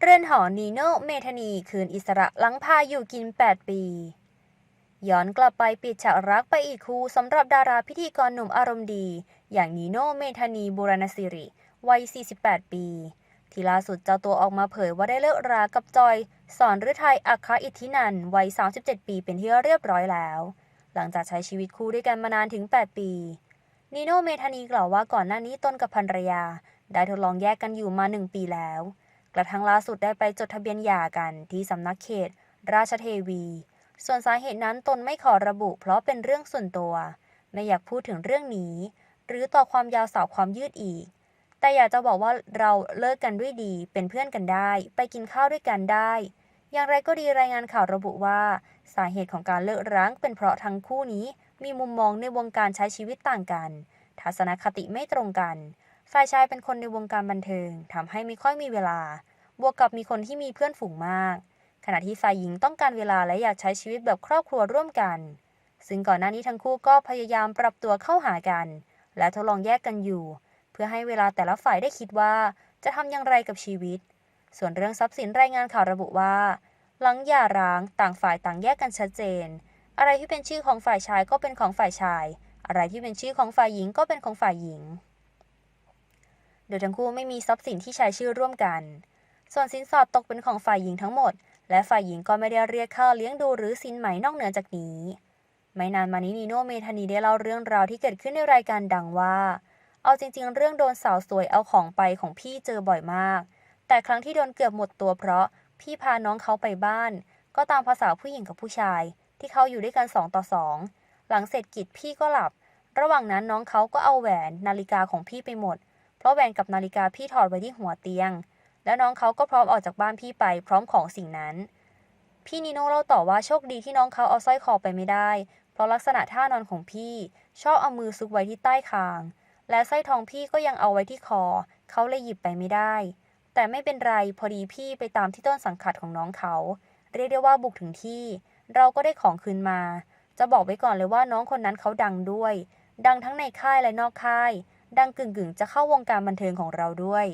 เรือนหอนีโนเมธานีคืนอิสระหลังพาอยู่กิน 8 ปี ย้อนกลับไปปิดฉากรักไปอีกคู่สำหรับดาราพิธีกรหนุ่มอารมณ์ดี อย่างนีโนเมธานีบุรณสิริ วัย 48 ปี ที่ล่าสุดเจ้าตัวออกมาเผยว่าได้เลิกรากับจอย สอนฤทัยอัครอิทธินันวัย 37 ปีเป็นที่เรียบร้อยแล้ว หลังจากใช้ชีวิตคู่ด้วยกันมานานถึง 8 ปีนีโนเมธานีกล่าวว่าก่อนหน้านี้ตนกับภรรยา ได้ทดลองแยกกันอยู่มา1ปีแล้ว กระทั่งล่าสุดได้ไปจดทะเบียนหย่ากันที่สำนักเขต ราชเทวี ส่วนสาเหตุนั้นตนไม่ขอระบุ เพราะเป็นเรื่องส่วนตัว ไม่อยากพูดถึงเรื่องนี้ หรือต่อความยาวสาวความยืดอีก แต่อยากจะบอกว่าเราเลิกกันด้วยดี เป็นเพื่อนกันได้ ไปกินข้าวด้วยกันได้ อย่างไรก็ดีรายงานข่าวระบุว่า สาเหตุของการเลิกร้างเป็นเพราะทั้งคู่นี้ มีมุมมองในวงการใช้ชีวิตต่างกัน ทัศนคติไม่ตรงกัน ฝ่ายชายเป็นคนในวงการบันเทิงทำให้ไม่ค่อยมีเวลา บวกกับมีคนที่มีเพื่อนฝูงมาก ขณะที่ฝ่ายหญิงต้องการเวลาและอยากใช้ชีวิตแบบครอบครัวร่วมกัน ซึ่งก่อนหน้านี้ทั้งคู่ก็พยายามปรับตัวเข้าหากัน และทดลองแยกกันอยู่ เพื่อให้เวลาแต่ละฝ่ายได้คิดว่า จะทำอย่างไรกับชีวิต ส่วนเรื่องทรัพย์สินรายงานข่าวระบุว่า หลังหย่าร้างต่างฝ่ายต่างแยกกันชัดเจน อะไรที่เป็นชื่อของฝ่ายชายก็เป็นของฝ่ายชาย อะไรที่เป็นชื่อของฝ่ายหญิงก็เป็นของฝ่ายหญิง โดยทั้งคู่ไม่มีทรัพย์สินที่ใช้ชื่อร่วมกัน ส่วนสินสอดตกเป็นของฝ่ายหญิงทั้งหมด และฝ่ายหญิงก็ไม่ได้เรียกค่าเลี้ยงดูหรือสินไหมนอกเหนือจากนี้ ไม่นานมานี้นีโนเมธานีได้เล่าเรื่องราวที่เกิดขึ้นในรายการดังว่า เอาจริง ๆ เรื่องโดนสาวสวยเอาของไปของพี่เจอบ่อยมาก แต่ครั้งที่โดนเกือบหมดตัวเพราะพี่พาน้องเขาไปบ้าน ก็ตามภาษาผู้หญิงกับผู้ชาย ที่เขาอยู่ด้วยกันสองต่อสองหลังเสร็จกิจพี่ก็หลับ ระหว่างนั้นน้องเขาก็เอาแหวนนาฬิกาของพี่ไปหมด ราะแหวนกับนาฬิกาพี่ถอดไว้ที่หัวเตียง แล้วน้องเขาก็พร้อมออกจากบ้านพี่ไปพร้อมของสิ่งนั้น พี่นิโน่เล่าต่อว่าโชคดีที่น้องเขาเอาสร้อยคอไปไม่ได้ เพราะลักษณะท่านอนของพี่ ชอบเอามือซุกไว้ที่ใต้คาง และสร้อยทองพี่ก็ยังเอาไว้ที่คอ เขาเลยหยิบไปไม่ได้ แต่ไม่เป็นไรพอดีพี่ไปตามที่ต้นสังกัดของน้องเขา เรียกได้ว่าบุกถึงที่ เราก็ได้ของคืนมา จะบอกไว้ก่อนเลยว่าน้องคนนั้นเขาดังด้วย ดังทั้งในค่ายและนอกค่าย ดังกึ่งๆ จะเข้าวงการบันเทิงของเราด้วย